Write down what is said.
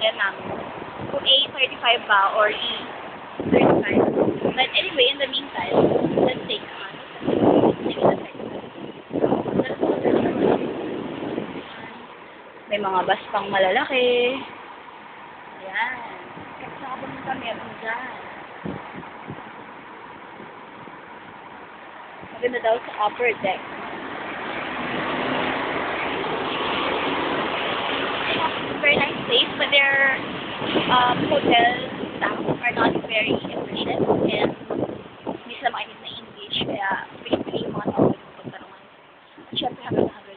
sasakyan namin. Kung A35 ba or E35. But anyway, in the meantime, let's take on. May mga bus pang malalaki. Ayan. Kasi nakapunta meron dyan. Maganda daw sa upper deck. place, but their um, hotel staff are not very efficient and hindi sila makinig na English, kaya pinipili yung mga tao yung pagtarungan. At syempre, hanggang hanggang